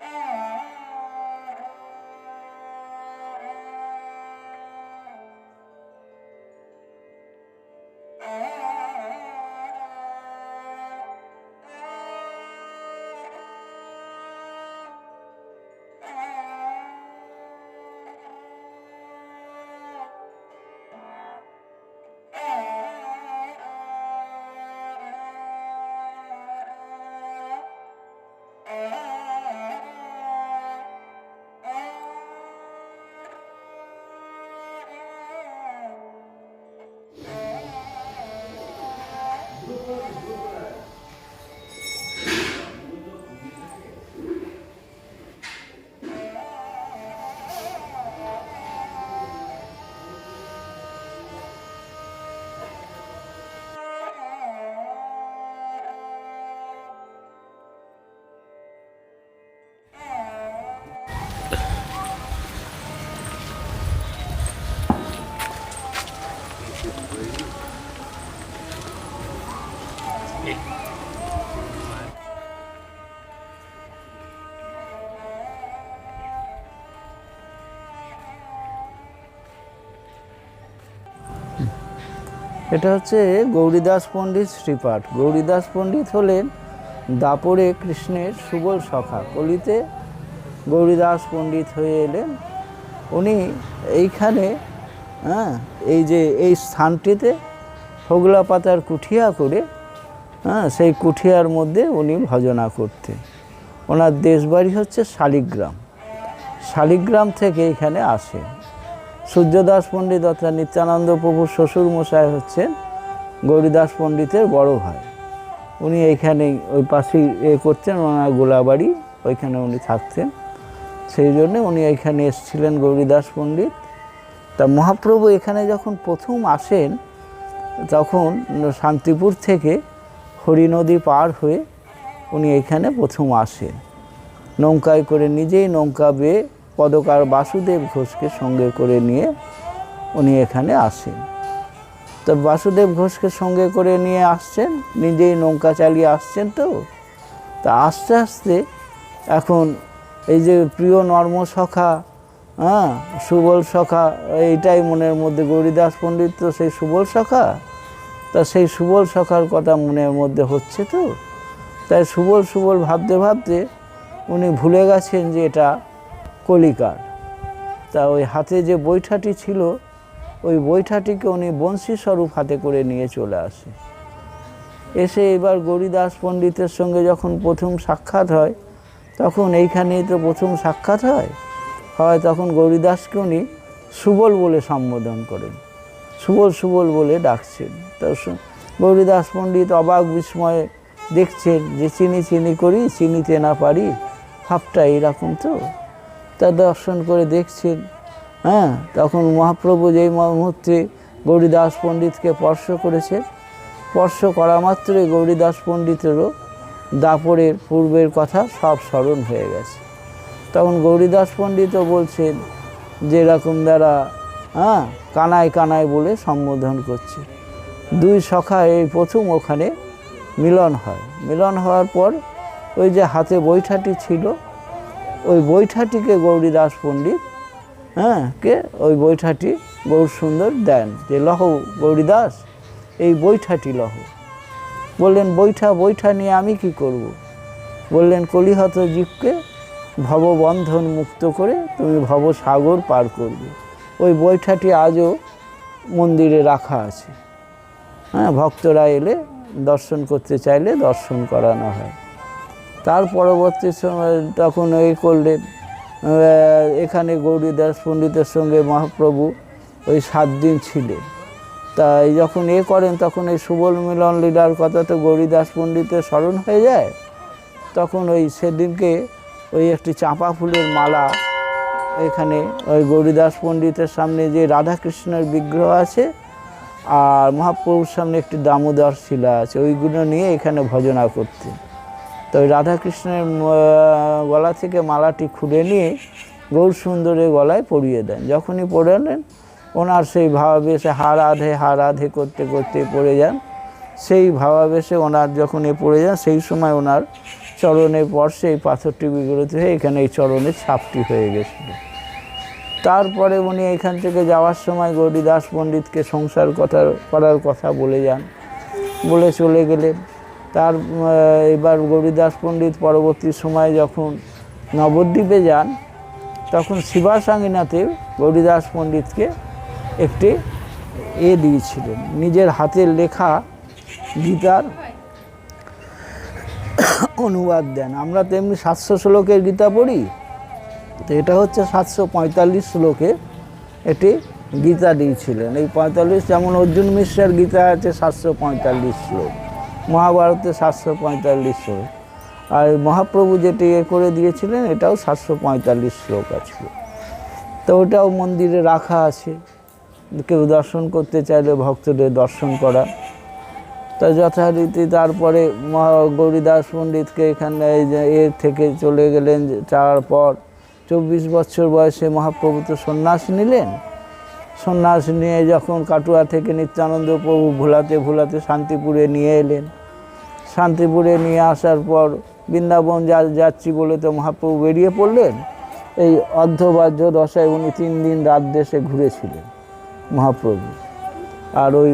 and এটা হচ্ছে গৌরীদাস পণ্ডিত শ্রীপাঠ। গৌরীদাস পণ্ডিত হলেন দাপরে কৃষ্ণের সুবল সখা। কলিতে গৌরীদাস পণ্ডিত হয়ে এলেন। উনি এইখানে হ্যাঁ এই যে এই স্থানটিতে হোগলা পাতার কুঠিয়া করে হ্যাঁ সেই কুঠিয়ার মধ্যে উনি ভজনা করতেন। ওনার দেশবাড়ি হচ্ছে শালিগ্রাম। শালিগ্রাম থেকে এখানে আসেন। সূর্যদাস পণ্ডিত অর্থাৎ নিত্যানন্দ প্রভুর শ্বশুর মশাই হচ্ছেন গৌরীদাস পণ্ডিতের বড় ভাই। উনি এইখানে ওই পাশেই এ করতেন ওনার গোলাবাড়ি, ওইখানে উনি থাকতেন সেই জন্যে উনি এইখানে এসেছিলেন গৌরীদাস পণ্ডিত। তা মহাপ্রভু এখানে যখন প্রথম আসেন, তখন শান্তিপুর থেকে হরিনদী পার হয়ে উনি এখানে প্রথম আসেন। নৌকায় করে নিজেই নৌকা বেয়ে পদকার বাসুদেব ঘোষকে সঙ্গে করে নিয়ে উনি এখানে আসেন। তো বাসুদেব ঘোষকে সঙ্গে করে নিয়ে আসছেন, নিজেই নৌকা চালিয়ে আসছেন তো। তা আস্তে আস্তে এখন এই যে প্রিয় নর্ম সখা হ্যাঁ সুবল সখা, এইটাই মনের মধ্যে, গৌরীদাস পণ্ডিত তো সেই সুবল সখা। তা সেই সুবল সখার কথা মনের মধ্যে হচ্ছে তো। তাই সুবল সুবল ভাবতে ভাবতে উনি ভুলে গেছেন যে এটা কলিকার। তা ওই হাতে যে বৈঠাটি ছিল, ওই বৈঠাটিকে উনি বংশী স্বরূপ হাতে করে নিয়ে চলে আসে। এসে এবার গৌরীদাস পণ্ডিতের সঙ্গে যখন প্রথম সাক্ষাৎ হয়, তখন এইখানেই তো প্রথম সাক্ষাৎ হয়? হয় তখন গৌরীদাসকে উনি সুবল বলে সম্বোধন করেন। সুবল সুবল বলে ডাকছেন। তা গৌরীদাস পণ্ডিত অবাক বিস্ময়ে দেখছেন যে চিনি চিনি করি, চিনিতে না পারি, ভাবটা এইরকম তো? তা দর্শন করে দেখছেন হ্যাঁ? তখন মহাপ্রভু যেই মুহূর্তে গৌরীদাস পণ্ডিতকে স্পর্শ করেছে, স্পর্শ করা মাত্রই গৌরীদাস পণ্ডিতেরও দাপরের পূর্বের কথা সব স্মরণ হয়ে গেছে। তখন গৌরীদাস পণ্ডিতও বলছেন যে এরকম দ্বারা হ্যাঁ? কানায় কানায় বলে সম্বোধন করছে। দুই সখা এই প্রথম ওখানে মিলন হয়। মিলন হওয়ার পর ওই যে হাতে বৈঠাটি ছিল ওই বৈঠাটিকে গৌরীদাস পণ্ডিত হ্যাঁ কে? ওই বৈঠাটি গৌর সুন্দর দেন, যে লহ গৌরীদাস, এই বৈঠাটি লহ। বললেন, বৈঠা বৈঠা নিয়ে আমি কি করব। বললেন, কলিহত জীবকে ভববন্ধন মুক্ত করে তুমি ভবসাগর পার করবে। ওই বৈঠাটি আজও মন্দিরে রাখা আছে। হ্যাঁ ভক্তরা এলে দর্শন করতে চাইলে দর্শন করানো হয়। তার পরবর্তী সময় তখন এই করলেন এখানে গৌরীদাস পণ্ডিতের সঙ্গে মহাপ্রভু ওই সাত দিন ছিলেন। তাই যখন এ করেন, তখন এই সুবল মিলন লীলার কথা তো গৌরীদাস পণ্ডিতের স্মরণ হয়ে যায়। তখন ওই সেদিনকে ওই একটি চাঁপা ফুলের মালা এখানে ওই গৌরীদাস পণ্ডিতের সামনে যে রাধাকৃষ্ণের বিগ্রহ আছে আর মহাপ্রভুর সামনে একটি দামোদর শিলা আছে, ওইগুলো নিয়ে এখানে ভজনা করতে তো রাধাকৃষ্ণের গলা থেকে মালাটি খুলে নিয়ে গৌর সুন্দরের গলায় পরিয়ে দেন। যখনই পড়ালেন ওনার সেই ভাবাবেশে হা রাধে হা রাধে করতে করতে পড়ে যান। সেই ভাবাবেশে ওনার যখন এ পড়ে যান, সেই সময় ওনার চরণের পর্শে এই পাথরটি বিগড়িত হয়ে এখানে এই চরণের ছাপটি হয়ে গেছিল। তারপরে উনি এখান থেকে যাওয়ার সময় গৌরীদাস পণ্ডিতকে সংসার কথা, করার কথা বলে যান। বলে চলে গেলেন। তার এবার গৌরীদাস পণ্ডিত পরবর্তী সময় যখন নবদ্বীপে যান, তখন শিবাসাঙ্গীনাথে গৌরীদাস পণ্ডিতকে একটি এ দিয়েছিলেন। নিজের হাতের লেখা গীতার অনুবাদ দেন। আমরা তেমনি সাতশো শ্লোকের গীতা পড়ি, তো এটা হচ্ছে সাতশো পঁয়তাল্লিশ শ্লোকে এটি গীতা দিয়েছিলেন। এই পঁয়তাল্লিশ যেমন অর্জুন মিশ্রের গীতা আছে, সাতশো পঁয়তাল্লিশ শ্লোক। মহাভারতে সাতশো পঁয়তাল্লিশ শ্লোক। আর মহাপ্রভু যেটি এ করে দিয়েছিলেন, এটাও সাতশো পঁয়তাল্লিশ শ্লোক আছে। তো ওটাও মন্দিরে রাখা আছে। কেউ দর্শন করতে চাইলে ভক্তদের দর্শন করা। তা যথারীতি তারপরে গৌরীদাস পণ্ডিতকে এখানে এই যে এর থেকে চলে গেলেন যাওয়ার পর চব্বিশ বছর বয়সে মহাপ্রভু তো সন্ন্যাস নিলেন। সন্ন্যাস নিয়ে যখন কাটুয়া থেকে নিত্যানন্দ প্রভু ভোলাতে ভোলাতে শান্তিপুরে নিয়ে এলেন। শান্তিপুরে নিয়ে আসার পর বৃন্দাবন যা যাচ্ছি বলে তো মহাপ্রভু বেরিয়ে পড়লেন, এই অর্ধবাহ্য দশায় উনি তিন দিন রাত দেশে ঘুরেছিলেন মহাপ্রভু। আর ওই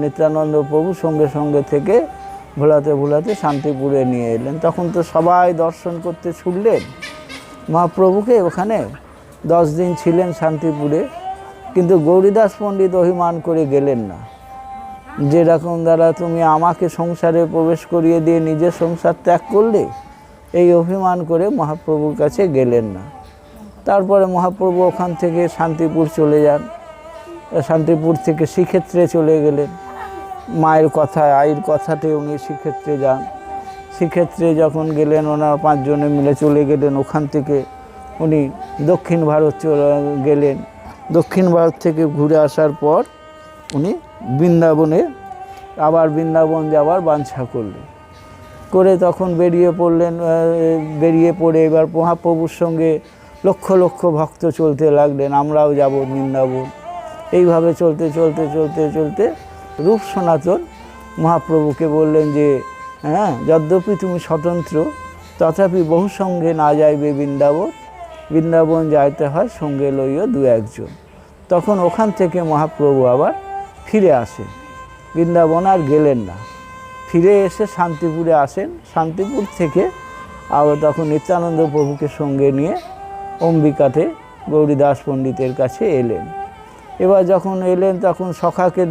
নিত্যানন্দ প্রভু সঙ্গে সঙ্গে থেকে ভোলাতে ভোলাতে শান্তিপুরে নিয়ে এলেন। তখন তো সবাই দর্শন করতে ছুটলেন। মহাপ্রভুকে ওখানে দশ দিন ছিলেন শান্তিপুরে, কিন্তু গৌরীদাস পণ্ডিত অভিমান করে গেলেন না। যেরকম দ্বারা তুমি আমাকে সংসারে প্রবেশ করিয়ে দিয়ে নিজের সংসার ত্যাগ করলে, এই অভিমান করে মহাপ্রভুর কাছে গেলেন না। তারপরে মহাপ্রভু ওখান থেকে শান্তিপুর চলে যান। শান্তিপুর থেকে শ্রীক্ষেত্রে চলে গেলেন। মায়ের কথা, আইর কথাতে উনি শ্রীক্ষেত্রে যান। শ্রীক্ষেত্রে যখন গেলেন, ওনার পাঁচজনে মিলে চলে গেলেন। ওখান থেকে উনি দক্ষিণ ভারত চলে গেলেন। দক্ষিণ ভারত থেকে ঘুরে আসার পর উনি বৃন্দাবনে, আবার বৃন্দাবন যাওয়ার বাঞ্ছা করলেন। করে তখন বেরিয়ে পড়লেন বেরিয়ে পড়ে এবার মহাপ্রভুর সঙ্গে লক্ষ লক্ষ ভক্ত চলতে লাগলেন, আমরাও যাব বৃন্দাবন। এইভাবে চলতে চলতে চলতে চলতে রূপ সনাতন মহাপ্রভুকে বললেন যে হ্যাঁ যদ্যপি তুমি স্বতন্ত্র, তথাপি বহু সঙ্গে না যাইবে বৃন্দাবন। বৃন্দাবন যাইতে হয় সঙ্গে লইও দু একজন। তখন ওখান থেকে মহাপ্রভু আবার ফিরে আসেন। বৃন্দাবন আর গেলেন না। ফিরে এসে শান্তিপুরে আসেন। শান্তিপুর থেকে আবার তখন নিত্যানন্দ প্রভুকে সঙ্গে নিয়ে অম্বিকাতে গৌরীদাস পণ্ডিতের কাছে এলেন। এবার যখন এলেন, তখন সখাকে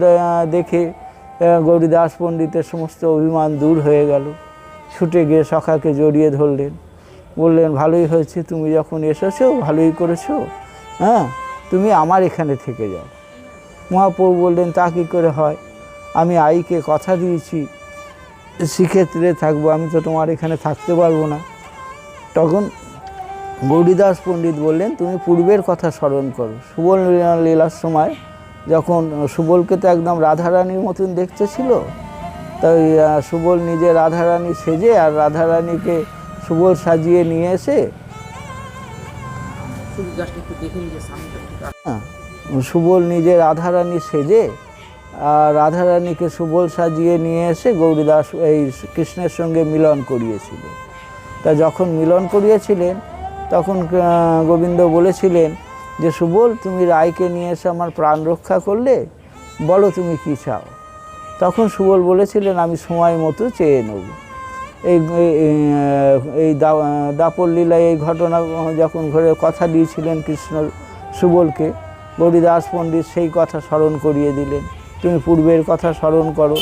দেখে গৌরীদাস পণ্ডিতের সমস্ত অভিমান দূর হয়ে গেল। ছুটে গিয়ে সখাকে জড়িয়ে ধরলেন। বললেন, ভালোই হয়েছে, তুমি যখন এসেছ, ভালোই করেছ হ্যাঁ? তুমি আমার এখানে থেকে যাও। মহাপ্রভু বললেন তা কী করে হয়? আমি আইকে কথা দিয়েছি সেক্ষেত্রে থাকব আমি তো তোমার এখানে থাকতে পারব না। তখন গৌরীদাস পণ্ডিত বললেন তুমি পূর্বের কথা স্মরণ করো। সুবল লীলার সময় যখন সুবলকে তো একদম রাধারানীর মতন দেখতে ছিল তাই সুবল নিজে রাধারানী সেজে আর রাধারানীকে সুবল সাজিয়ে নিয়ে এসে। হ্যাঁ, সুবল নিজে রাধারানী সেজে, আর রাধারানীকে সুবল সাজিয়ে নিয়ে এসে গৌরীদাস এই কৃষ্ণের সঙ্গে মিলন করিয়েছিল তা যখন মিলন করিয়েছিলেন, তখন গোবিন্দ বলেছিলেন যে, সুবল, তুমি রায়কে নিয়ে এসে আমার প্রাণ রক্ষা করলে, বলো তুমি কী চাও? তখন সুবল বলেছিলেন, আমি সময় মতো চেয়ে নেব। এই, এই- এই দা- দাপর লীলায় এই ঘটনা যখন ঘরে কথা দিয়েছিলেন কৃষ্ণ সুবলকে গৌরীদাস পণ্ডিত সেই কথা স্মরণ করিয়ে দিলেন। তুমি পূর্বের কথা স্মরণ করো,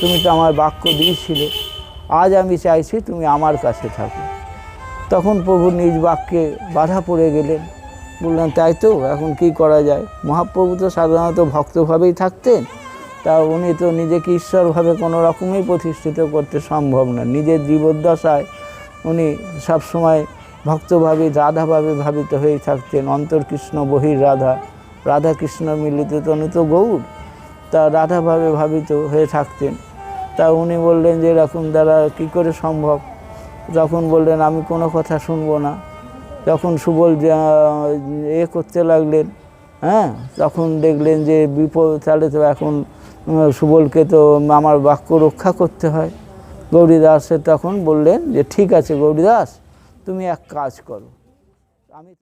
তুমি তো আমার বাক্য দিয়েছিলে। আজ আমি চাইছি তুমি আমার কাছে থাকো। তখন প্রভু নিজ বাক্যে বাধা পড়ে গেলেন। বললেন, তাই তো, এখন কি করা যায়? মহাপ্রভু তো সাধারণত ভক্তভাবেই থাকতেন। তা উনি তো নিজেকে ঈশ্বরভাবে কোনো রকমই প্রতিষ্ঠিত করতে সম্ভব না। নিজের জীবদ্দশায় উনি সবসময় ভক্তভাবে, রাধাভাবে ভাবিত হয়ে থাকতেন। অন্তর্কৃষ্ণ বহির রাধা। রাধা কৃষ্ণ মিলিত তনুত গৌর। তা রাধাভাবে ভাবিত হয়ে থাকতেন। তা উনি বললেন যে, এরকম দ্বারা কী করে সম্ভব? যখন বললেন, আমি কোনো কথা শুনব না। যখন সুবল এ করতে লাগলেন হ্যাঁ তখন দেখলেন যে, বিপদ, তাহলে তো এখন সুবলকে তো আমার বাক্য রক্ষা করতে হয়। গৌরীদাসের তখন বললেন যে, ঠিক আছে গৌরীদাস, তুমি এক কাজ করো। আমি